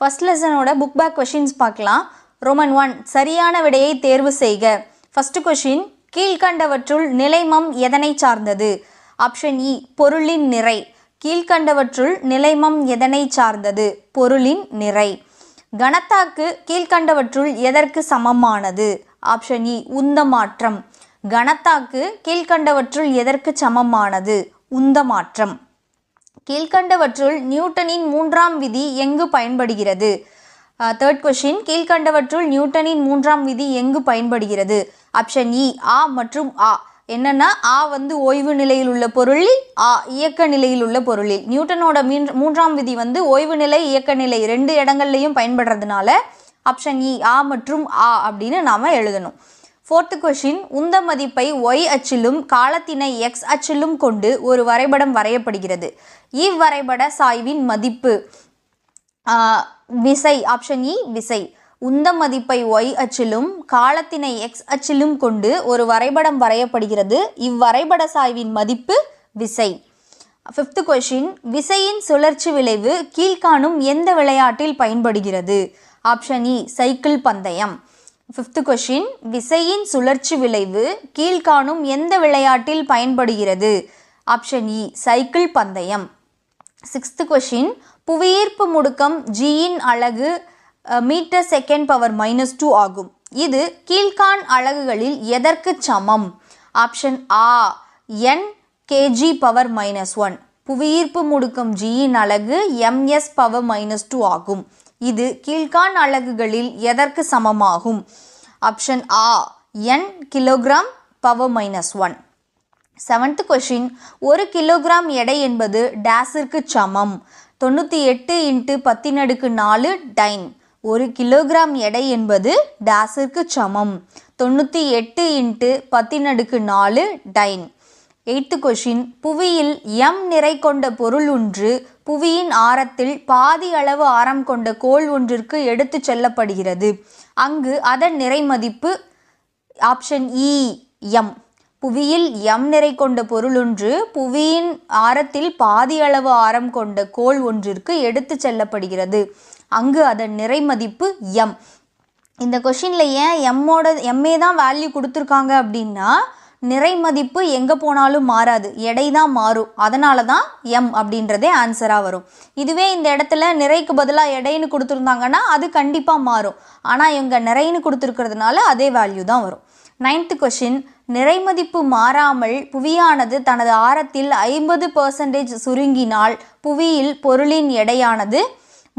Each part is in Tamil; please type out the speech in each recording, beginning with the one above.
ஃபர்ஸ்ட் லெசனோட புக் பேக் கொஷின்ஸ் பார்க்கலாம். ரோமன் ஒன் சரியான விடையை தேர்வு செய்க. ஃபஸ்ட்டு கொஷின் கீழ்கண்டவற்றுள் நிலைமம் எதனை சார்ந்தது? ஆப்ஷன் இ e, பொருளின் நிறை. கீழ்கண்டவற்றுள் நிலைமம் எதனை சார்ந்தது? பொருளின் நிறை. கணத்தாக்கு கீழ்கண்டவற்றுள் எதற்கு சமமானது? ஆப்ஷன் இ e, உந்தமாற்றம். கணத்தாக்கு கீழ்கண்டவற்றுள் எதற்கு சமமானது? உந்தமாற்றம். கீழ்கண்டவற்றுள் நியூட்டனின் மூன்றாம் விதி எங்கு பயன்படுகிறது? தேர்ட் கொஷின் கீழ்கண்டவற்றுள் நியூட்டனின் மூன்றாம் விதி எங்கு பயன்படுகிறது? ஆப்ஷன் இ e, ஆ மற்றும் ஆ. என்னென்னா ஆ வந்து ஓய்வு நிலையில் உள்ள பொருளில் ஆ இயக்க நிலையில் உள்ள பொருளில். நியூட்டனோட மீன் மூன்றாம் விதி வந்து ஓய்வு நிலை இயக்க நிலை ரெண்டு இடங்கள்லையும் பயன்படுறதுனால ஆப்ஷன் இ e, ஆ மற்றும் ஆ அப்படின்னு நாம் எழுதணும். ஃபோர்த்து கொஷின் உந்த மதிப்பை ஒய் அச்சிலும் காலத்தினை எக்ஸ் e, அச்சிலும் கொண்டு ஒரு வரைபடம் வரையப்படுகிறது. இவ்வரைபட சாய்வின் மதிப்பு விசை ஆப்ஷன் இ விசை. உந்த மதிப்பை ஒய் அச்சிலும் காலத்தினை எக்ஸ் அச்சிலும் கொண்டு ஒரு வரைபடம் வரையப்படுகிறது. இவ்வரைபட சாய்வின் மதிப்பு விசை. ஃபிஃப்த் கொஷின் விசையின் சுழற்சி விளைவு கீழ்காணும் எந்த விளையாட்டில் பயன்படுகிறது? ஆப்ஷன் இ சைக்கிள் பந்தயம். ஃபிஃப்த் கொஷின் விசையின் சுழற்சி விளைவு கீழ்காணும் எந்த விளையாட்டில் பயன்படுகிறது? ஆப்ஷன் இ சைக்கிள் பந்தயம். சிக்ஸ்த் கொஷின் புவியீர்ப்பு முடுக்கம் ஜியின் அலகு metre second power minus two ஆகும். இது கீழ்கான் அலகுகளில் எதற்கு சமம்? ஆப்ஷன் ஆ N kg power minus one புவியீர்ப்பு முடுக்கம் ஜியின் அலகு எம்எஸ் பவர் மைனஸ் டூ ஆகும். இது கீழ்கான் அலகுகளில் எதற்கு சமமாகும்? ஆப்ஷன் ஆ N kilogram power minus one seventh question ஒரு கிலோகிராம் எடை என்பது டேஸிற்கு சமம். தொண்ணூற்றி எட்டு இன்ட்டு பத்தினடுக்கு நாலு டைன் ஒரு கிலோகிராம் எடை என்பது டேஸிற்கு சமம். தொண்ணூற்றி எட்டு இன்ட்டு பத்தினடுக்கு நாலு டைன் எய்த்து கொஷின் புவியில் எம் நிறை கொண்ட பொருள் ஒன்று புவியின் ஆரத்தில் பாதி அளவு ஆரம் கொண்ட கோள் ஒன்றிற்கு எடுத்துச் செல்லப்படுகிறது. அங்கு அதன் நிறை மதிப்பு ஆப்ஷன் e, இ எம் புவியில் எம் நிறை கொண்ட பொருளொன்று புவியின் ஆரத்தில் பாதி அளவு ஆரம் கொண்ட கோள் ஒன்றிற்கு எடுத்துச் செல்லப்படுகிறது. அங்கு அதன் நிறை மதிப்பு எம் இந்த கொஷினில் ஏன் எம்மோட எம்ஏ தான் வேல்யூ கொடுத்துருக்காங்க அப்படின்னா நிறை மதிப்பு எங்கே போனாலும் மாறாது. எடை தான் மாறும். அதனால தான் எம் அப்படின்றதே ஆன்சராக வரும். இதுவே இந்த இடத்துல நிறைக்கு பதிலாக எடைன்னு கொடுத்துருந்தாங்கன்னா அது கண்டிப்பாக மாறும். ஆனால் இவங்க நிறைன்னு கொடுத்துருக்கிறதுனால அதே வேல்யூ தான் வரும். நைன்த்து கொஷின் நிறைமதிப்பு மாறாமல் புவியானது தனது ஆரத்தில் ஐம்பது பர்சன்டேஜ் சுருங்கினால் புவியில் பொருளின் எடையானது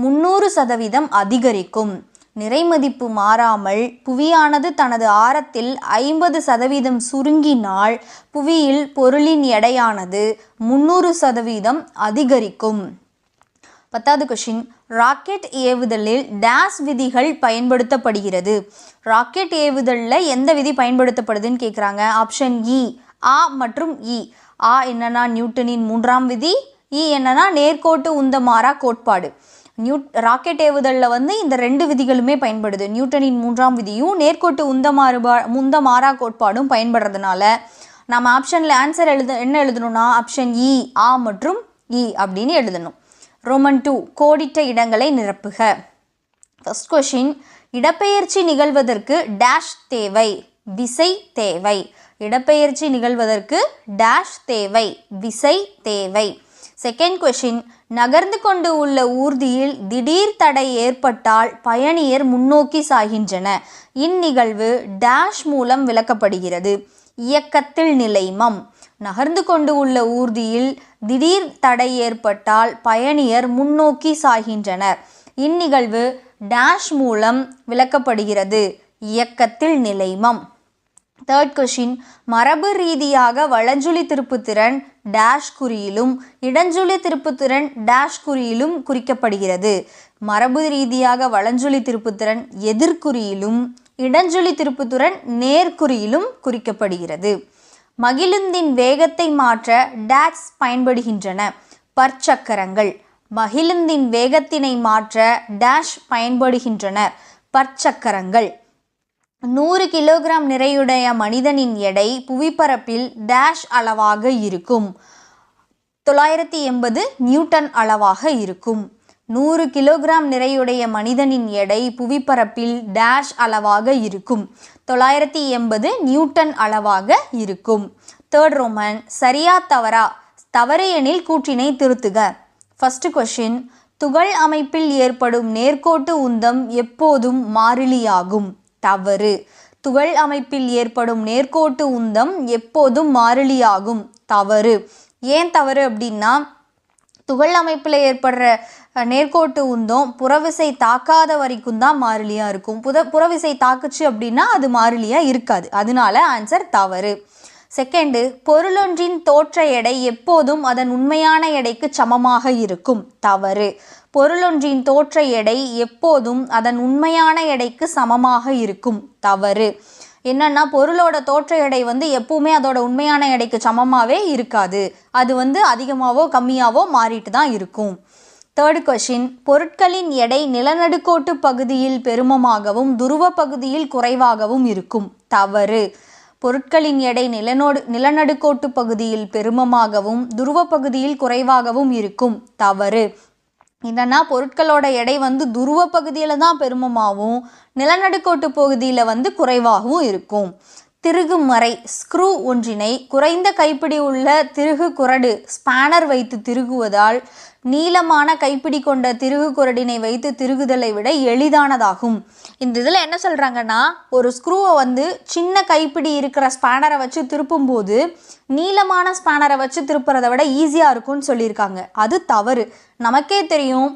முந்நூறு சதவீதம் அதிகரிக்கும். நிறைமதிப்பு மாறாமல் புவியானது தனது ஆரத்தில் ஐம்பது சதவீதம் சுருங்கினால் புவியில் பொருளின் எடையானது முந்நூறு சதவீதம் அதிகரிக்கும். பத்தாவது கொஷின் ராக்கெட் ஏவுதலில் டேஸ் விதிகள் பயன்படுத்தப்படுகிறது. ராக்கெட் ஏவுதலில் எந்த விதி பயன்படுத்தப்படுதுன்னு கேட்குறாங்க ஆப்ஷன் இ e, ஆ மற்றும் இ. ஆ என்னன்னா நியூட்டனின் மூன்றாம் விதி இ என்னன்னா நேர்கோட்டு உந்தமாறா கோட்பாடு. நியூ ராக்கெட் ஏவுதலில் வந்து இந்த ரெண்டு விதிகளுமே பயன்படுது. நியூட்டனின் மூன்றாம் விதியும் நேர்கோட்டு உந்த மாறுபா உந்த மாறா கோட்பாடும் பயன்படுறதுனால நம்ம ஆப்ஷனில் ஆன்சர் எழுத என்ன எழுதணும்னா ஆப்ஷன் இ ஆ மற்றும் இ அப்படின்னு எழுதணும். ரோமன் டூ கோடிட்ட இடங்களை நிரப்புக. ஃபஸ்ட் கொஷின் இடப்பெயர்ச்சி நிகழ்வதற்கு டேஷ் தேவை விசை தேவை. இடப்பெயர்ச்சி நிகழ்வதற்கு டேஷ் தேவை விசை தேவை. செகண்ட் கொஷின் நகர்ந்து கொண்டு உள்ள ஊர்தியில் திடீர் தடை ஏற்பட்டால் பயணியர் முன்னோக்கி சாகின்றன. இந்நிகழ்வு டேஷ் மூலம் விளக்கப்படுகிறது. இயக்கத்தில் நிலைமம் நகர்ந்து கொண்டு உள்ள ஊர்தியில் திடீர் தடை ஏற்பட்டால் பயணியர் முன்னோக்கி சாகின்றனர். இந்நிகழ்வு டேஷ் மூலம் விளக்கப்படுகிறது. இயக்கத்தில் நிலைமம் தேர்ட் கொஷின் மரபு ரீதியாக வளஞ்சுழி திருப்புத்திறன் டேஷ் குறியிலும் இடஞ்சுழி திருப்புத்திறன் டேஷ் குறியிலும் குறிக்கப்படுகிறது. மரபு ரீதியாக வளஞ்சுழி திருப்புத்திறன் எதிர்குறியிலும் இடஞ்சுழி திருப்புத்திறன் நேர்குறியிலும் குறிக்கப்படுகிறது. மகிழுந்தின் வேகத்தை மாற்ற டேஷ் பயன்படுகின்றன. பற்சக்கரங்கள். மகிழுந்தின் வேகத்தினை மாற்ற டேஷ் பயன்படுகின்றன. பற்சக்கரங்கள். நூறு கிலோகிராம் நிறையுடைய மனிதனின் எடை புவிப்பரப்பில் டேஷ் அளவாக இருக்கும். தொள்ளாயிரத்தி எண்பது நியூட்டன் அளவாக இருக்கும். நூறு கிலோகிராம் நிறையுடைய மனிதனின் எடை புவிப்பரப்பில் டேஷ் அளவாக இருக்கும். தொள்ளாயிரத்தி எண்பது நியூட்டன் அளவாக இருக்கும். தேர்ட் ரோமன் சரியா தவறா? தவறு எனில் கூற்றினை திருத்துக. ஃபர்ஸ்ட் கொஷின் துகள் அமைப்பில் ஏற்படும் நேர்கோட்டு உந்தம் எப்போதும் மாறிலியாகும்? தவறு. துகள் அமைப்பில் ஏற்படும் நேர்கோட்டு உந்தம் எப்போதும் மாறிலியாகும். தவறு. ஏன் தவறு அப்படின்னா துகள் அமைப்பில் ஏற்படுற நேர்கோட்டு உந்தம் புறவிசை தாக்காத வரைக்கும் தான் மாறிலியாக இருக்கும். புத புறவிசை தாக்குச்சு அப்படின்னா அது மாறிலியாக இருக்காது. அதனால ஆன்சர் தவறு. செகண்டு பொருளொன்றின் தோற்ற எடை எப்போதும் அதன் உண்மையான எடைக்கு சமமாக இருக்கும். தவறு. பொருளொன்றின் தோற்ற எடை எப்போதும் அதன் உண்மையான எடைக்கு சமமாக இருக்கும். தவறு. என்னன்னா பொருளோட தோற்ற எடை வந்து எப்பவுமே அதோட உண்மையான எடைக்கு சமமாகவே இருக்காது. அது வந்து அதிகமாகவோ கம்மியாகவோ மாறிட்டு தான் இருக்கும். தேர்ட் கொஷின் பொருட்களின் எடை நிலநடுக்கோட்டு பகுதியில் பெருமமாகவும் துருவ பகுதியில் குறைவாகவும் இருக்கும். தவறு. பொருட்களின் எடை நிலநோடு நிலநடுக்கோட்டு பகுதியில் பெருமமாகவும் துருவ பகுதியில் குறைவாகவும் இருக்கும். தவறு. என்னன்னா பொருட்களோட எடை வந்து துருவ பகுதியில் தான் பெருமமாகவும் நிலநடுக்கோட்டு பகுதியில் வந்து குறைவாகவும் இருக்கும். திருகு மறை ஸ்க்ரூ ஒன்றினை குறைந்த கைப்பிடி உள்ள திருகு குரடு ஸ்பேனர் வைத்து திருகுவதால் நீளமான கைப்பிடி கொண்ட திருகு குரடினை வைத்து திருகுதலை விட எளிதானதாகும். இந்த இதில் என்ன சொல்கிறாங்கன்னா ஒரு ஸ்க்ரூவை வந்து சின்ன கைப்பிடி இருக்கிற ஸ்பேனரை வச்சு திருப்பும்போது நீளமான ஸ்பேனரை வச்சு திருப்புறதை விட ஈஸியாக இருக்கும்னு சொல்லியிருக்காங்க. அது தவறு. நமக்கே தெரியும்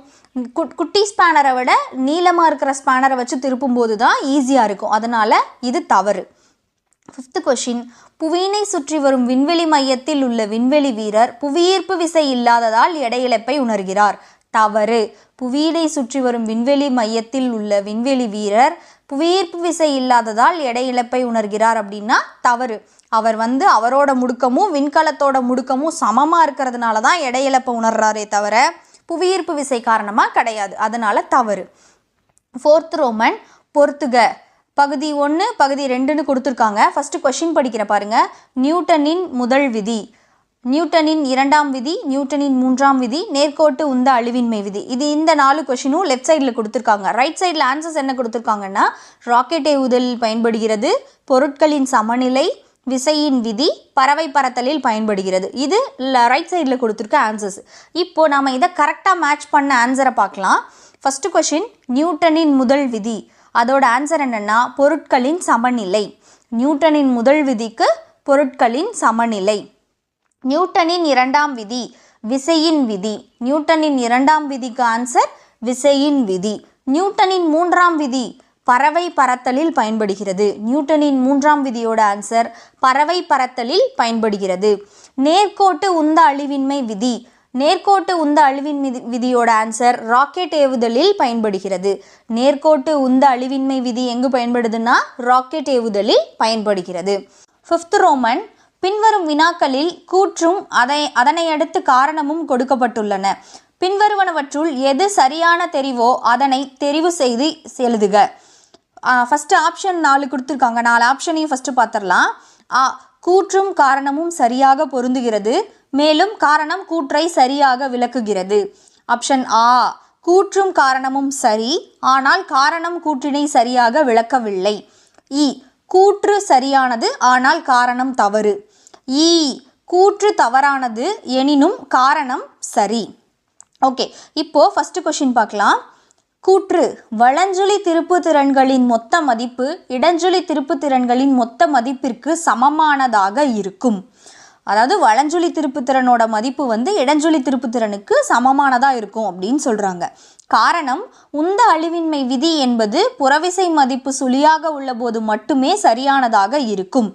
குட் குட்டி ஸ்பேனரை விட நீளமாக இருக்கிற ஸ்பேனரை வச்சு திருப்பும்போது தான் ஈஸியாக இருக்கும். அதனால் இது தவறு. ஃபிஃப்த்து கொஷின் புவியினை சுற்றி வரும் விண்வெளி மையத்தில் உள்ள விண்வெளி வீரர் புவியீர்ப்பு விசை இல்லாததால் எடையிழப்பை உணர்கிறார். தவறு. புவியினை சுற்றி வரும் விண்வெளி மையத்தில் உள்ள விண்வெளி வீரர் புவியீர்ப்பு விசை இல்லாததால் எடை இழப்பை உணர்கிறார் அப்படின்னா தவறு. அவர் வந்து அவரோட முடுக்கமும் விண்கலத்தோட முடுக்கமும் சமமாக இருக்கிறதுனால தான் எடை இழப்பை உணர்றாரே தவிர புவியீர்ப்பு விசை காரணமாக கிடையாது. அதனால தவறு. ஃபோர்த் ரோமன் பொறுத்துக பகுதி ஒன்று பகுதி ரெண்டுன்னு கொடுத்துருக்காங்க. ஃபஸ்ட்டு கொஷின் படிக்கிற பாருங்கள் நியூட்டனின் முதல் விதி. நியூட்டனின் இரண்டாம் விதி நியூட்டனின் மூன்றாம் விதி நேர்கோட்டு உந்த அழிவின்மை விதி. இது இந்த நாலு கொஷினும் லெஃப்ட் சைடில் கொடுத்துருக்காங்க. ரைட் சைடில் ஆன்சர்ஸ் என்ன கொடுத்துருக்காங்கன்னா ராக்கெட் ஏவுதல் பயன்படுகிறது பொருட்களின் சமநிலை விசையின் விதி பறவை பறத்தலில் பயன்படுகிறது. இது ரைட் சைடில் கொடுத்துருக்க ஆன்சர்ஸ் இப்போது நாம் இதை கரெக்டாக மேட்ச் பண்ண ஆன்சரை பார்க்கலாம். ஃபஸ்ட்டு கொஷின் நியூட்டனின் முதல் விதி. அதோட ஆன்சர் என்னென்னா பொருட்களின் சமநிலை. நியூட்டனின் முதல் விதிக்கு பொருட்களின் சமநிலை. நியூட்டனின் இரண்டாம் விதி விசையின் விதி. நியூட்டனின் இரண்டாம் விதிக்கு ஆன்சர் விசையின் விதி. நியூட்டனின் மூன்றாம் விதி பறவை பறத்தலில் பயன்படுகிறது. நியூட்டனின் மூன்றாம் விதியோட ஆன்சர் பறவை பறத்தலில் பயன்படுகிறது. நேர்கோட்டு உந்த அழிவின்மை விதி நேர்கோட்டு உந்த அழிவின் விதியோட ஆன்சர் ராக்கெட் ஏவுதலில் பயன்படுகிறது. நேர்கோட்டு உந்த அழிவின்மை விதி எங்கு பயன்படுதுன்னா ராக்கெட் ஏவுதலில் பயன்படுகிறது. ஃபிஃப்த் ரோமன் பின்வரும் வினாக்களில் கூற்றும் அதை அதனை அடுத்து காரணமும் கொடுக்கப்பட்டுள்ளன. பின்வருவனவற்றுள் எது சரியான தெரிவோ அதனை தெரிவு செய்து எழுதுக. ஃபஸ்ட்டு ஆப்ஷன் நாலு கொடுத்துருக்காங்க. நாலு ஆப்ஷனையும் ஃபஸ்ட்டு பார்த்துடலாம். ஆ கூற்றும் காரணமும் சரியாக பொருந்துகிறது. மேலும் காரணம் கூற்றை சரியாக விளக்குகிறது. ஆப்ஷன் ஆ கூற்றும் காரணமும் சரி ஆனால் காரணம் கூற்றினை சரியாக விளக்கவில்லை. இ கூற்று சரியானது ஆனால் காரணம் தவறு. ஈ கூற்று தவறானது எனினும் காரணம் சரி. ஓகே இப்போ ஃபஸ்ட்டு கொஷின் பார்க்கலாம். கூற்று வளஞ்சொலி திருப்பு திறன்களின் மொத்த மதிப்பு இடஞ்சுழி திருப்பு திறன்களின் மொத்த மதிப்பிற்கு சமமானதாக இருக்கும். அதாவது வளஞ்சொலி திருப்புத்திறனோட மதிப்பு வந்து இடஞ்சொலி திருப்புத்திறனுக்கு சமமானதாக இருக்கும் அப்படின்னு சொல்கிறாங்க காரணம் உந்த அழிவின்மை விதி என்பது புறவிசை மதிப்பு சுழியாக உள்ளபோது மட்டுமே சரியானதாக இருக்கும்.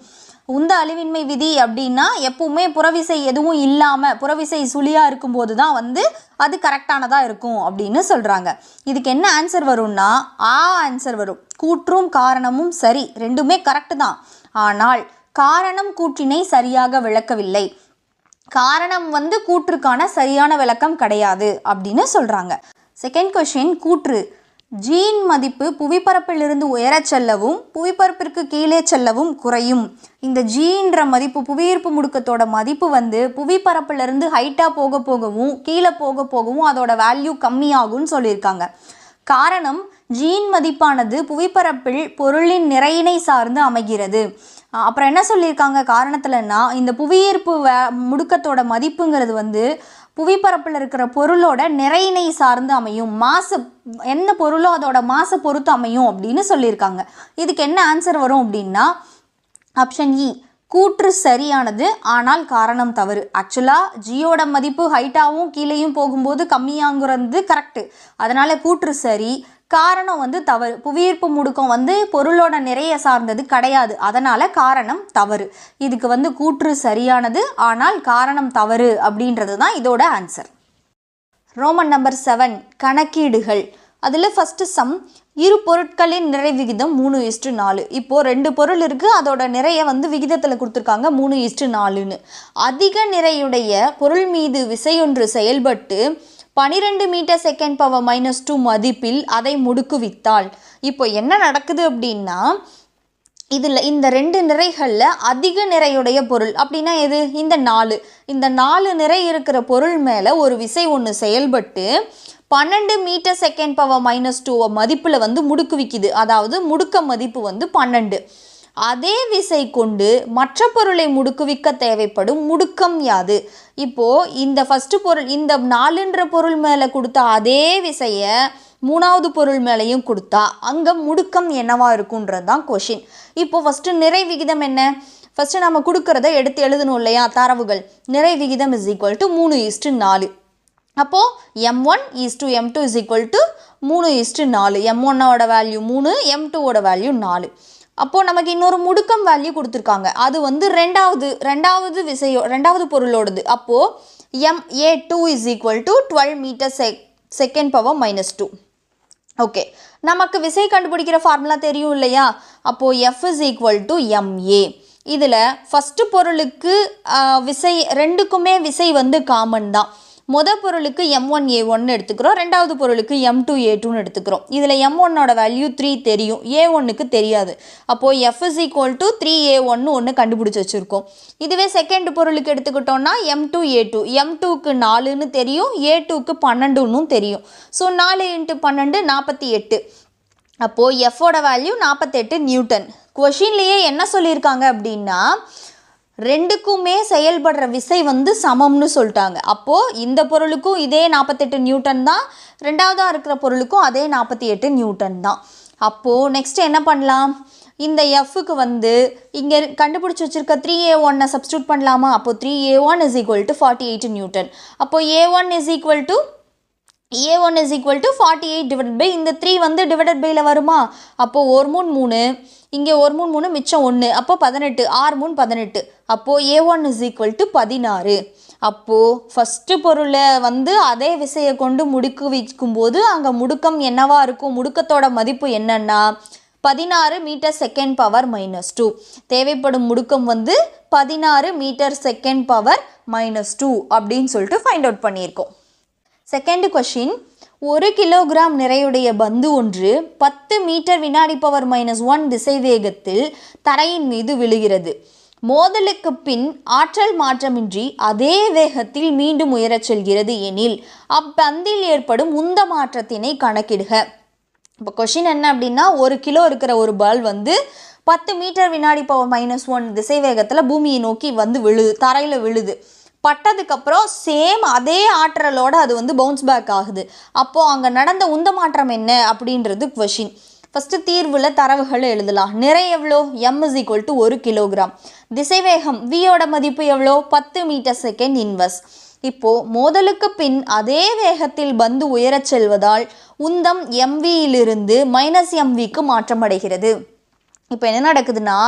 உந்த அழிவின்மை விதி அப்படின்னா எப்பவுமே புறவிசை எதுவும் இல்லாமல் புறவிசை சுழியாக இருக்கும்போது தான் வந்து அது கரெக்டானதாக இருக்கும் அப்படின்னு சொல்கிறாங்க இதுக்கு என்ன ஆன்சர் வரும்னா ஆ ஆன்சர் வரும். கூற்றும் காரணமும் சரி ரெண்டுமே கரெக்டு தான். ஆனால் காரணம் கூற்றினை சரியாக விளக்கவில்லை. காரணம் வந்து கூற்றுக்கான சரியான விளக்கம் கிடையாது அப்படின்னு சொல்கிறாங்க செகண்ட் கொஷின் கூற்று. ஜீன் மதிப்பு புவிப்பரப்பிலிருந்து உயரச் செல்லவும் புவிப்பரப்பிற்கு கீழே செல்லவும் குறையும். இந்த ஜீன்ற மதிப்பு புவியீர்ப்பு முடுக்கத்தோட மதிப்பு வந்து புவிப்பரப்பிலிருந்து ஹைட்டாக போக போகவும் கீழே போக போகவும் அதோட வேல்யூ கம்மியாகும்னு சொல்லியிருக்காங்க. காரணம் ஜீன் மதிப்பானது புவிப்பரப்பில் பொருளின் நிறையினை சார்ந்து அமைகிறது. அப்புறம் என்ன சொல்லியிருக்காங்க? காரணத்துலன்னா இந்த புவியீர்ப்பு வே முடுக்கத்தோட மதிப்புங்கிறது வந்து புவிப்பரப்பில் இருக்கிற பொருளோட நிறையினை சார்ந்து அமையும். மாசு என்ன பொருளோ அதோட மாசை பொறுத்து அமையும் அப்படின்னு சொல்லியிருக்காங்க. இதுக்கு என்ன ஆன்சர் வரும் அப்படின்னா ஆப்ஷன் இ e, கூற்று சரியானது ஆனால் காரணம் தவறு. ஆக்சுவலாக ஜியோட மதிப்பு ஹைட்டாகவும் கீழேயும் போகும்போது கம்மியாங்கிறது கரெக்டு அதனால் கூற்று சரி காரணம் வந்து தவறு. புவியீர்ப்பு முடுக்கம் வந்து பொருளோட நிறைய சார்ந்தது கிடையாது. அதனால் காரணம் தவறு. இதுக்கு வந்து கூற்று சரியானது. ஆனால் காரணம் தவறு அப்படின்றது தான் இதோட ஆன்சர் ரோமன் நம்பர் செவன் கணக்கீடுகள். அதில் ஃபஸ்ட்டு சம் இரு பொருட்களின் நிறை விகிதம் மூணு இஸ்டு நாலு. இப்போது ரெண்டு பொருள் இருக்குது அதோட நிறைய வந்து விகிதத்தில் கொடுத்துருக்காங்க மூணு இஸ்டு நாலுன்னு. அதிக நிறையுடைய பொருள் மீது விசையொன்று செயல்பட்டு பனிரெண்டு metre second power minus two மதிப்பில் அதை முடுக்குவித்தாள். இப்போ என்ன நடக்குது அப்படின்னா இதில் இந்த ரெண்டு நிறைகளில் அதிக நிறையுடைய பொருள் அப்படின்னா எது? இந்த நாலு. இந்த நாலு நிறை இருக்கிற பொருள் மேலே ஒரு விசை ஒன்று செயல்பட்டு பன்னெண்டு metre second power minus two மதிப்பில் வந்து முடுக்குவிக்குது. அதாவது முடுக்க மதிப்பு வந்து பன்னெண்டு. அதே விசை கொண்டு மற்ற பொருளை முடுக்குவிக்க தேவைப்படும் முடுக்கம் யாது? இப்போ இந்த ஃபஸ்ட்டு பொருள் இந்த நாலுன்ற பொருள் மேலே கொடுத்த அதே விசையை மூணாவது பொருள் மேலேயும் கொடுத்தா அங்கே முடுக்கம் என்னவா இருக்குன்றது தான் கொஷின் இப்போ ஃபஸ்ட்டு நிறை விகிதம் என்ன? ஃபஸ்ட்டு நம்ம கொடுக்கறத எடுத்து எழுதணும் இல்லையா தரவுகள்? நிறை விகிதம் இஸ் ஈக்குவல் டு மூணு ஈஸ்ட்டு நாலு. அப்போது M one is to M two is equal to மூணு ஈஸ்ட்டு நாலு. எம் ஒன்னோட வேல்யூ மூணு எம் டூவோட வேல்யூ நாலு. அப்போது நமக்கு இன்னொரு முடுக்கம் வேல்யூ கொடுத்துருக்காங்க. அது வந்து ரெண்டாவது ரெண்டாவது விசையோ ரெண்டாவது பொருளோடது. அப்போது M A two is equal to twelve metre sec second power minus two okay நமக்கு விசை கண்டுபிடிக்கிற ஃபார்முலா தெரியும் இல்லையா? அப்போது F is equal to M A இதில் ஃபஸ்ட்டு பொருளுக்கு விசை ரெண்டுக்குமே விசை வந்து காமன் தான். மொத பொருளுக்கு எம் ஒன் ஏ ஒன்னு எடுத்துக்கிறோம். ரெண்டாவது பொருளுக்கு எம் டூ ஏ டூன்னு எடுத்துக்கிறோம். இதில் எம் ஒன்னோட வேல்யூ த்ரீ தெரியும். ஏ ஒன்னுக்கு தெரியாது. அப்போது F is equal to three A ஒன்று ஒன்று கண்டுபிடிச்சி வச்சுருக்கோம். இதுவே செகண்ட் பொருளுக்கு எடுத்துக்கிட்டோம்னா M two A two M டூக்கு நாலுன்னு தெரியும். ஏ டூக்கு பன்னெண்டுன்னும் தெரியும். ஸோ நாலு இன்ட்டு பன்னெண்டு நாற்பத்தி எட்டு. அப்போது எஃபோட வேல்யூ நாற்பத்தெட்டு நியூட்டன் கொஷின்லேயே என்ன சொல்லியிருக்காங்க அப்படின்னா ரெண்டுக்குமே செயல்படுற விசை வந்து சமம்னு சொல்லிட்டாங்க. அப்போது இந்த பொருளுக்கும் இதே நாற்பத்தெட்டு நியூட்டன் தான். ரெண்டாவதாக இருக்கிற பொருளுக்கும் அதே நாற்பத்தி எட்டு நியூட்டன் தான். அப்போது நெக்ஸ்ட் என்ன பண்ணலாம்? இந்த எஃப்க்கு வந்து இங்கே கண்டுபிடிச்சி வச்சிருக்க த்ரீ ஏ ஒன்னை சப்ஸ்டியூட் பண்ணலாமா? அப்போது three A one is equal to forty eight newton. அப்போது A one is equal to A one is equal to forty eight divide by இந்த த்ரீ வந்து டிவைடட் பையில் வருமா? அப்போது ஒரு மூணு மூணு. இங்கே ஒரு மூணு மூணு மிச்சம் ஒன்று. அப்போ பதினெட்டு ஆறு மூணு பதினெட்டு. அப்போது A one is equal to பதினாறு. அப்போது ஃபஸ்ட்டு பொருளை வந்து அதே விசையை கொண்டு முடுக்கு வைக்கும்போது அங்கே முடுக்கம் என்னவா இருக்கும்? முடுக்கத்தோட மதிப்பு என்னன்னா பதினாறு metre second power minus two தேவைப்படும் முடுக்கம் வந்து பதினாறு metre second power minus two அப்படின்னு சொல்லிட்டு ஃபைண்ட் அவுட் பண்ணியிருக்கோம். செகண்ட் கொஷின் ஒரு கிலோகிராம் நிறையுடைய பந்து ஒன்று பத்து மீட்டர் வினாடி பவர் மைனஸ் ஒன் திசை வேகத்தில் தரையின் மீது விழுகிறது. மோதலுக்கு பின் ஆற்றல் மாற்றமின்றி அதே வேகத்தில் மீண்டும் உயரச் செல்கிறது எனில் அப்பந்தில் ஏற்படும் உந்த மாற்றத்தினை கணக்கிடுக. இப்போ கொஷின் என்ன அப்படின்னா ஒரு கிலோ இருக்கிற ஒரு பால் வந்து பத்து மீட்டர் வினாடி பவர் மைனஸ் ஒன் திசை வேகத்தில் பூமியை நோக்கி வந்து விழுது தரையில் விழுது. பட்டதுக்கப்புறம் சேம் அதே ஆற்றலோட அது வந்து பவுன்ஸ் பேக் ஆகுது. அப்போது அங்கே நடந்த உந்த மாற்றம் என்ன அப்படின்றது கொஷின் ஃபஸ்ட்டு தீர்வில் தரவுகளை எழுதலாம். நிறை எவ்வளோ? எம் இஸ் ஈக்குவல் டு ஒரு கிலோகிராம் திசைவேகம் வியோட மதிப்பு எவ்வளோ? பத்து மீட்டர் செகண்ட் இன்வெஸ் இப்போது மோதலுக்கு பின் அதே வேகத்தில் பந்து உயரச் செல்வதால் உந்தம் எம்வியிலிருந்து மைனஸ் எம்விக்கு மாற்றமடைகிறது. இப்போ என்ன நடக்குதுன்னா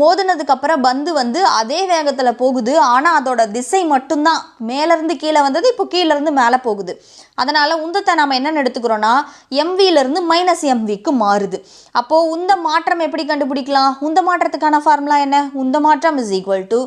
மோதினதுக்கு அப்புறம் பந்து வந்து அதே வேகத்தில் போகுது. ஆனால் அதோட திசை மட்டும்தான். மேலேருந்து கீழே வந்தது இப்போ கீழேருந்து மேலே போகுது. அதனால் உந்தத்தை நம்ம என்ன எடுத்துக்கிறோன்னா எம்வியிலேருந்து மைனஸ் எம்விக்கு மாறுது. அப்போது உந்த மாற்றம் எப்படி கண்டுபிடிக்கலாம்? உந்த மாற்றத்துக்கான ஃபார்முலா என்ன? உந்த மாற்றம் இஸ் ஈக்குவல் டு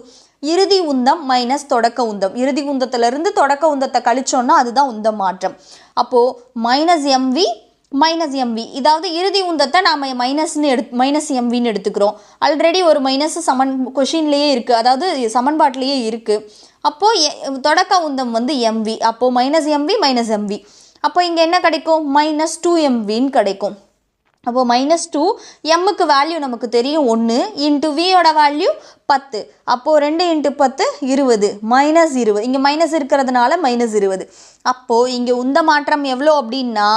இறுதி உந்தம் மைனஸ் தொடக்க உந்தம். இறுதி உந்தத்திலிருந்து தொடக்க உந்தத்தை கழிச்சோன்னா அதுதான் உந்த மாற்றம். அப்போது மைனஸ் எம்வி மைனஸ் எம்வி இதாவது இறுதி உந்தத்தை நாம் மைனஸ்னு எடு மைனஸ் எம்வின்னு எடுத்துக்கிறோம். ஆல்ரெடி ஒரு மைனஸ் சமன் கொஷின்லேயே இருக்குது அதாவது சமன்பாட்டிலேயே இருக்குது அப்போது தொடக்க உந்தம் வந்து எம்வி அப்போது மைனஸ் எம்வி மைனஸ் எம்வி அப்போ இங்கே என்ன கிடைக்கும்? மைனஸ் டூ எம்வின்னு கிடைக்கும். அப்போது மைனஸ் டூ எம்முக்கு வேல்யூ நமக்கு தெரியும் ஒன்று இன்ட்டு வியோட வேல்யூ பத்து. அப்போது ரெண்டு இன்ட்டு பத்து இருபது. மைனஸ் இருபது. இங்கே மைனஸ் இருக்கிறதுனால மைனஸ் இருபது. அப்போது இங்கே உந்த மாற்றம் எவ்வளோ அப்படின்னா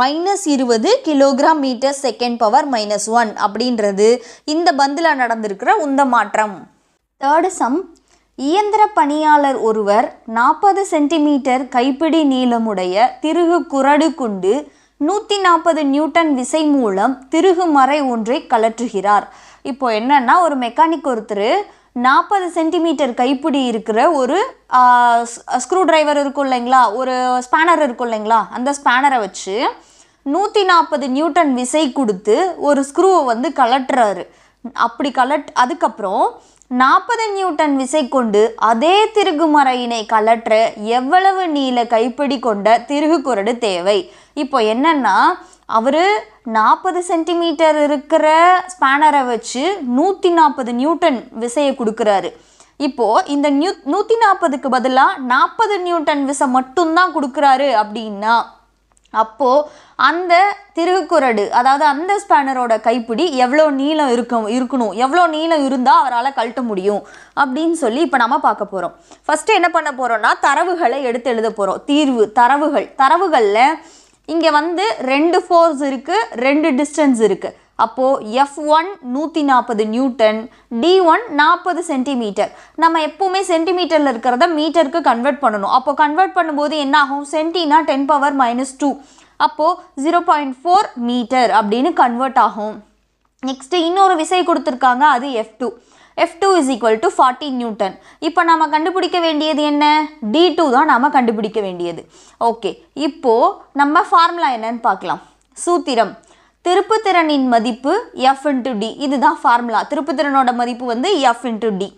மைனஸ் இருபது kilogram metre second power minus one அப்படின்றது இந்த பந்தில் நடந்திருக்கிற உந்த மாற்றம். தேர்டு சம் இயந்திர பணியாளர் ஒருவர் நாற்பது சென்டிமீட்டர் கைப்பிடி நீளமுடைய திருகு குரடு கொண்டு நூற்றி நாற்பது நியூட்டன் விசை மூலம் திருகு மறை ஒன்றை கலற்றுகிறார். இப்போ என்னன்னா ஒரு மெக்கானிக் ஒருத்தர் நாற்பது சென்டிமீட்டர் கைப்பிடி இருக்கிற ஒரு ஸ்க்ரூ டிரைவர் இருக்கும் இல்லைங்களா? ஒரு ஸ்பேனர் இருக்கும் இல்லைங்களா? அந்த ஸ்பேனரை வச்சு நூற்றி நாற்பது நியூட்டன் விசை கொடுத்து ஒரு ஸ்க்ரூவை வந்து கலட்டுறாரு. அப்படி கலட் அதுக்கப்புறம் நாற்பது நியூட்டன் விசை கொண்டு அதே திருகுமறையினை கலற்ற எவ்வளவு நீள கைப்பிடி கொண்ட திருகு குரடு தேவை. இப்போ என்னன்னா அவர் நாற்பது சென்டிமீட்டர் இருக்கிற ஸ்பேனரை வச்சு நூற்றி நாற்பது நியூட்டன் விசையை கொடுக்குறாரு. இப்போது இந்த நியூ நூற்றி நாற்பதுக்கு பதிலாக நாற்பது நியூட்டன் விசை மட்டும்தான் கொடுக்குறாரு அப்படின்னா அப்போது அந்த திருகுக்குரடு அதாவது அந்த ஸ்பேனரோட கைப்பிடி எவ்வளோ நீளம் இருக்க இருக்கணும் எவ்வளோ நீளம் இருந்தால் அவரால் கழட்ட முடியும் அப்படின்னு சொல்லி இப்போ நம்ம பார்க்க போகிறோம் ஃபஸ்ட்டு என்ன பண்ண போகிறோம்னா தரவுகளை எடுத்து எழுத போகிறோம் தீர்வு தரவுகள். தரவுகளில் இங்கே வந்து ரெண்டு ஃபோர்ஸ் இருக்குது ரெண்டு டிஸ்டன்ஸ் இருக்குது அப்போது எஃப் ஒன் நூற்றி நாற்பது நியூட்டன் டி ஒன் நாற்பது சென்டிமீட்டர். நம்ம எப்போவுமே சென்டிமீட்டரில் இருக்கிறத மீட்டருக்கு கன்வெர்ட் பண்ணணும். அப்போ கன்வெர்ட் பண்ணும்போது என்ன ஆகும்? சென்டினா டென் பவர் மைனஸ் டூ அப்போது ஜீரோ பாயிண்ட் ஃபோர் மீட்டர் அப்படின்னு கன்வெர்ட் ஆகும். நெக்ஸ்ட்டு இன்னொரு விசை கொடுத்துருக்காங்க அது F two F two is equal to forty newton இப்போ நம்ம கண்டுபிடிக்க வேண்டியது என்ன? டி டூ தான் நாம் கண்டுபிடிக்க வேண்டியது. ஓகே இப்போது நம்ம ஃபார்முலா என்னன்னு பார்க்கலாம். சூத்திரம். திருப்புத்திறனின் மதிப்பு எஃப் இன்ட்டு டி இதுதான் ஃபார்முலா திருப்புத்திறனோட மதிப்பு வந்து எஃப் இன்ட்டு டி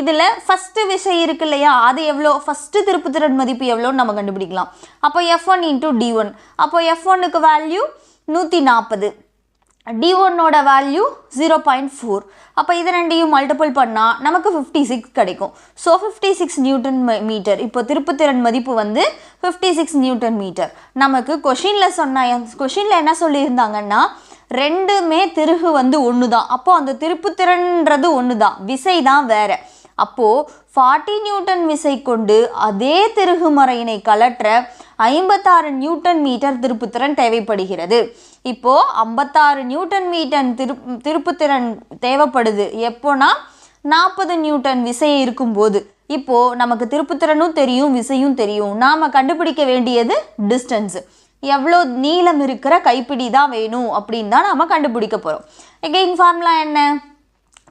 இதில் ஃபஸ்ட்டு விசை இருக்கு இல்லையா? அது எவ்வளோ? ஃபஸ்ட்டு திருப்புத்திறன் மதிப்பு எவ்வளோன்னு நம்ம கண்டுபிடிக்கலாம். அப்போ F one into D one அப்போ எஃப் ஒன்னுக்கு வேல்யூ நூற்றி நாற்பது டி ஒன்னோட வேல்யூ ஜீரோ பாயிண்ட் ஃபோர் அப்போ இது ரெண்டையும் மல்டிபிள் பண்ணால் நமக்கு ஃபிஃப்டி சிக்ஸ் கிடைக்கும். So fifty six newton metre இப்போ திருப்புத்திறன் மதிப்பு வந்து ஃபிஃப்டி சிக்ஸ் நியூட்டன் மீட்டர் நமக்கு கொஷினில் சொன்ன கொஷினில் என்ன சொல்லியிருந்தாங்கன்னா ரெண்டுமே திருகு வந்து ஒன்று தான் அப்போது அந்த திருப்புத்திறன்றது ஒன்று தான் விசை தான் வேறு. அப்போது ஃபார்ட்டி நியூட்டன் விசை கொண்டு அதே திருகுமறையினை கலற்ற ஐம்பத்தாறு நியூட்டன் மீட்டர் திருப்புத்திறன் தேவைப்படுகிறது. இப்போது ஐம்பத்தாறு நியூட்டன் மீட்டன் திரு திருப்புத்திறன் தேவைப்படுது. எப்போனா நாற்பது நியூட்டன் விசை இருக்கும்போது. இப்போது நமக்கு திருப்புத்திறனும் தெரியும் விசையும் தெரியும். நாம் கண்டுபிடிக்க வேண்டியது டிஸ்டன்ஸு எவ்வளோ நீளம் இருக்கிற கைப்பிடி தான் வேணும் அப்படின்னு தான் நாம் கண்டுபிடிக்க போகிறோம் எகெயின் ஃபார்முலா என்ன?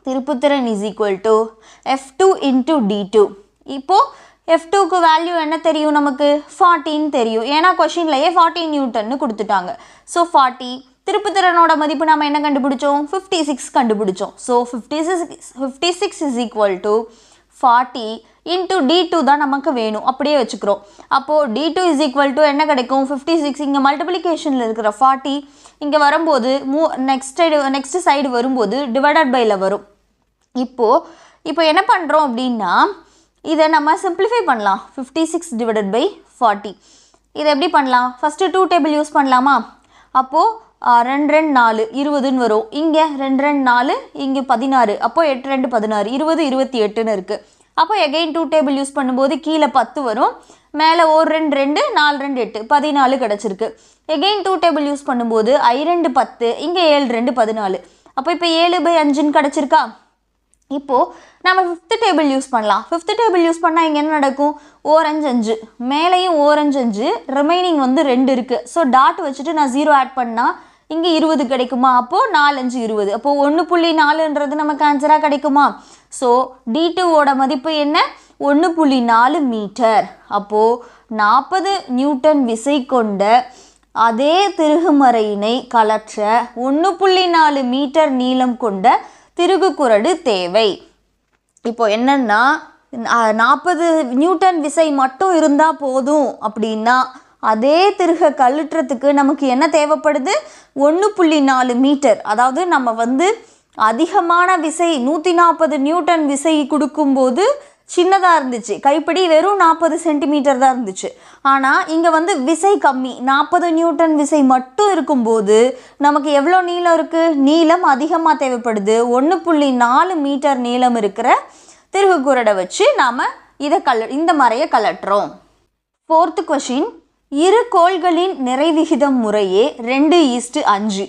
திருப்புத்திறன் is equal to F two into D two இப்போது எஃப் டூக்கு வேல்யூ என்ன தெரியும் நமக்கு? ஃபார்ட்டின்னு தெரியும். ஏன்னா கொஷின்லையே ஃபார்ட்டி நியூட்டன்னு கொடுத்துட்டாங்க. ஸோ ஃபார்ட்டி திருப்புத்திறனோட மதிப்பு நம்ம என்ன கண்டுபிடிச்சோம்? ஃபிஃப்டி சிக்ஸ் கண்டுபிடிச்சோம். So fifty six fifty six is equal to forty into D two தான் நமக்கு வேணும். அப்படியே வச்சுக்கிறோம். அப்போது D two is equal to என்ன கிடைக்கும்? ஃபிஃப்டி சிக்ஸ் இங்கே மல்டிப்ளிகேஷனில் இருக்கிற ஃபார்ட்டி இங்கே வரும்போது மூ நெக்ஸ்ட் சைடு நெக்ஸ்ட் சைடு வரும்போது டிவைடட் பையில் வரும். இப்போது இப்போ என்ன பண்ணுறோம் அப்படின்னா இதை நம்ம சிம்பிளிஃபை பண்ணலாம். Fifty six divided by forty இதை எப்படி பண்ணலாம்? ஃபஸ்ட்டு டூ டேபிள் யூஸ் பண்ணலாமா? அப்போது ரெண்டு ரெண்டு நாலு இருபதுன்னு வரும். இங்கே ரெண்டு ரெண்டு நாலு இங்கே பதினாறு. அப்போது எட்டு ரெண்டு பதினாறு. இருபது இருபத்தி எட்டுன்னு இருக்குது அப்போ எகெயின் டூ டேபிள் யூஸ் பண்ணும்போது கீழே பத்து வரும். மேலே ஒரு ரெண்டு ரெண்டு நாலு ரெண்டு எட்டு பதினாலு கிடச்சிருக்கு. எகெயின் டூ டேபிள் யூஸ் பண்ணும்போது ஐ ரெண்டு பத்து இங்கே ஏழு ரெண்டு பதினாலு. அப்போ இப்போ ஏழு பை அஞ்சுன்னு கிடச்சிருக்கா? இப்போது நம்ம ஃபிஃப்த்து டேபிள் யூஸ் பண்ணலாம். ஃபிஃப்த்து டேபிள் யூஸ் பண்ணால் இங்கே என்ன நடக்கும்? ஓரஞ்சு அஞ்சு. மேலேயும் ஓரஞ்சு அஞ்சு. ரிமைனிங் வந்து ரெண்டு இருக்குது ஸோ டாட் வச்சுட்டு நான் ஜீரோ ஆட் பண்ணால் இங்கே இருபது கிடைக்குமா? அப்போது நாலஞ்சு இருபது. அப்போது ஒன்று புள்ளி நாலுன்றது நமக்கு ஆன்சராக கிடைக்குமா? ஸோ டி டூவோட மதிப்பு என்ன? ஒன்று புள்ளி நாலு மீட்டர். அப்போது நாற்பது நியூட்டன் விசை கொண்ட அதே திருகுமறையினை கலற்ற ஒன்று புள்ளி நாலு மீட்டர் நீளம் கொண்ட திருகுக்குரடு தேவை. இப்போ என்னென்னா நாற்பது நியூட்டன் விசை மட்டும் இருந்தால் போதும் அப்படின்னா அதே திருகை கழுட்டுறதுக்கு நமக்கு என்ன தேவைப்படுது? ஒன்று புள்ளி நாலு மீட்டர். அதாவது நம்ம வந்து அதிகமான விசை நூற்றி நாற்பது நியூட்டன் விசை கொடுக்கும்போது சின்னதாக இருந்துச்சு. கைப்பிடி வெறும் நாற்பது சென்டிமீட்டர் தான் இருந்துச்சு. ஆனால் இங்கே வந்து விசை கம்மி. நாற்பது நியூட்டன் விசை மட்டும் இருக்கும்போது நமக்கு எவ்வளோ நீளம் இருக்குது நீளம் அதிகமாக தேவைப்படுது. ஒன்று புள்ளி நாலு மீட்டர் நீளம் இருக்கிற திருகுக்குரடை வச்சு நாம் இதை கல இந்த மறையை கலட்டுறோம். ஃபோர்த்து கொஷின் இரு கோள்களின் நிறைவிகிதம் முறையே ரெண்டு ஈஸ்ட்டு அஞ்சு.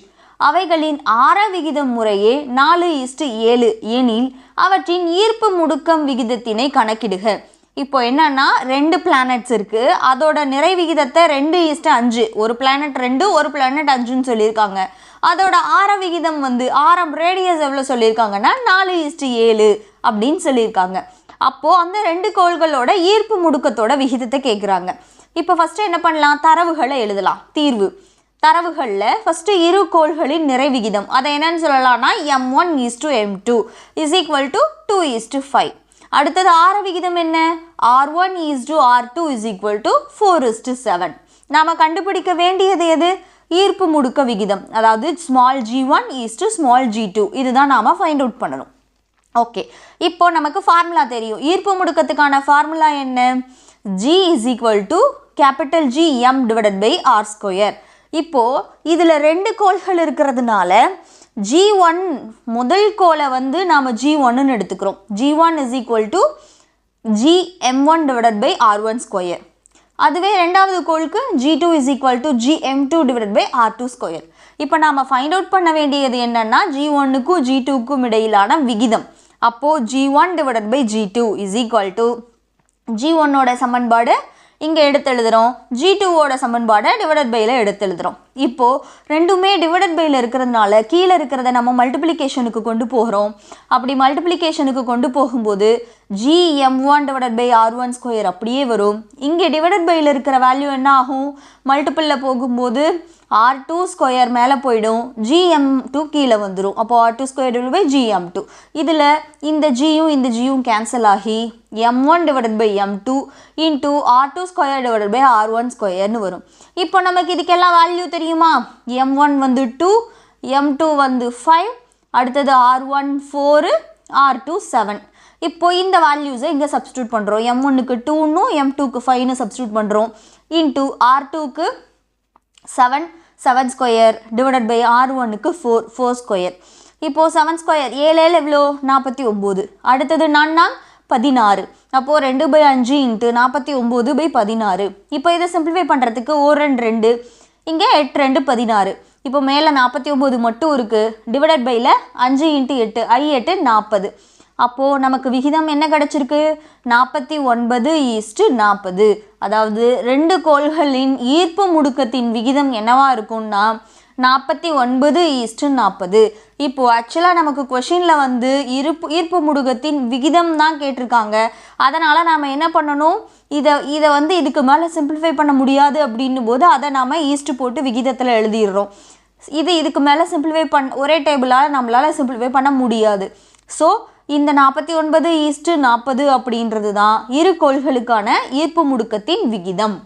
அவைகளின் ஆர விகிதம் முறையே நாலு ஈஸ்ட்டு ஏழு எனில் அவற்றின் ஈர்ப்பு முடுக்கம் விகிதத்தினை கணக்கிடுக. இப்போ என்னன்னா ரெண்டு பிளானட்ஸ் இருக்கு. அதோட நிறை விகிதத்தை ரெண்டு ஈஸ்ட்டு அஞ்சு. ஒரு பிளானட் ரெண்டு ஒரு பிளானட் அஞ்சுன்னு சொல்லியிருக்காங்க. அதோட ஆர விகிதம் வந்து ஆரம் ரேடியஸ் எவ்வளோ சொல்லியிருக்காங்கன்னா நாலு ஈஸ்ட்டு ஏழு அப்படின்னு சொல்லியிருக்காங்க. அப்போது அந்த ரெண்டு கோள்களோட ஈர்ப்பு முடுக்கத்தோட விகிதத்தை கேட்குறாங்க இப்போ ஃபஸ்ட்டு என்ன பண்ணலாம்? தரவுகளை எழுதலாம். தீர்வு. தரவுகளில் ஃபஸ்ட்டு இரு கோள்களின் நிறை விகிதம். அதை என்னன்னு சொல்லலாம்னா M one is to M two is equal to two is to five அடுத்தது ஆர விகிதம் என்ன? R one is to R two is equal to four is to seven நாம் கண்டுபிடிக்க வேண்டியது எது? ஈர்ப்பு முடுக்க விகிதம். அதாவது small G one is to small G two இதுதான் நாம் ஃபைண்ட் அவுட் பண்ணணும். ஓகே இப்போ நமக்கு ஃபார்முலா தெரியும். ஈர்ப்பு முடுக்கத்துக்கான ஃபார்முலா என்ன? G is equal to capital G M divided by R square இப்போது இதில் ரெண்டு கோள்கள் இருக்கிறதுனால ஜி ஒன் முதல் கோளை வந்து நாம் ஜி ஒன்னு எடுத்துக்கிறோம். G one is equal to G M one divided by R one square அதுவே ரெண்டாவது கோளுக்கு G two is equal to G M two divide by R two square இப்போ நாம் ஃபைண்ட் அவுட் பண்ண வேண்டியது என்னென்னா ஜி ஒன்னுக்கும் ஜி டூக்கும் இடையிலான விகிதம். அப்போது G one divided by G two is equal to G ஒன்னோட சமன்பாடு இங்கே எடுத்து எழுதுகிறோம் ஜி டூவோட சமன்பாடை டிவைடட் பையில் எடுத்து எழுதுகிறோம் இப்போது ரெண்டுமே டிவைடட் பையில் இருக்கிறதுனால கீழே இருக்கிறத நம்ம மல்டிப்ளிகேஷனுக்கு கொண்டு போகிறோம். அப்படி மல்டிப்ளிகேஷனுக்கு கொண்டு போகும்போது G M one divided by R one square அப்படியே வரும். இங்கே டிவைடட் பையில் இருக்கிற வேல்யூ என்ன ஆகும்? மல்டிப்பிளில் போகும்போது ஆர் டூ ஸ்கொயர் மேலே போயிடும். ஜிஎம் டூ கீழே வந்துடும் அப்போது R two square divide by G M two இதில் இந்த ஜியும் இந்த ஜியும் கேன்சல் ஆகி M one divided by M two into R two square divided by R one ஸ்கொயர்னு வரும். இப்போ நமக்கு இதுக்கெல்லாம் வேல்யூ தெரியுமா? எம் ஒன் வந்து டூ எம் டூ வந்து ஃபைவ் அடுத்தது R one four R two seven இப்போ இந்த வேல்யூஸை இங்கே சப்ஸ்டியூட் பண்ணுறோம் எம் ஒன்னுக்கு டூன்னும் எம் டூக்கு ஃபைவ்னு சப்ஸ்டியூட் பண்ணுறோம் இன்டூ ஆர் டூக்கு seven seven square divided by R ஒன்னுக்கு ஃபோர் ஃபோர் ஸ்கொயர் இப்போது செவன் ஸ்கொயர் ஏழு ஏழு எவ்வளோ? நாற்பத்தி ஒம்பது. அடுத்தது நான்னா பதினாறு. அப்போது ரெண்டு பை அஞ்சு இன்ட்டு நாற்பத்தி ஒம்பது பை பதினாறு. இப்போ இதை சிம்பிளிஃபை பண்ணுறதுக்கு ஒரு ரெண்டு ரெண்டு இங்கே எட்டு ரெண்டு பதினாறு. இப்போ மேலே நாற்பத்தி ஒம்பது மட்டும் இருக்குது டிவைடட் பையில் அஞ்சு இன்ட்டு எட்டு ஐ எட்டு நாற்பது. அப்போது நமக்கு விகிதம் என்ன கிடச்சிருக்கு? நாற்பத்தி ஒன்பது ஈஸ்ட்டு நாற்பது. அதாவது ரெண்டு கோள்களின் ஈர்ப்பு முடுக்கத்தின் விகிதம் என்னவாக இருக்கும்னா நாற்பத்தி ஒன்பது ஈஸ்ட்டு நாற்பது. இப்போது ஆக்சுவலாக நமக்கு கொஷினில் வந்து இருப்பு ஈர்ப்பு முடுக்கத்தின் விகிதம் தான் கேட்டிருக்காங்க. அதனால் நாம் என்ன பண்ணணும்? இதை இதை வந்து இதுக்கு மேலே சிம்பிளிஃபை பண்ண முடியாது அப்படின்னும் போது அதை நாம் ஈஸ்ட்டு போட்டு விகிதத்தில் எழுதிடுறோம். இது இதுக்கு மேலே சிம்பிளிஃபை பண் ஒரே டேபிளால் நம்மளால் சிம்பிளிஃபை பண்ண முடியாது. ஸோ இந்த நாற்பத்தி ஒன்பது ஈஸ்ட்டு நாற்பது அப்படின்றது தான் இரு கோள்களுக்கான ஈர்ப்பு முடுக்கத்தின் விகிதம்.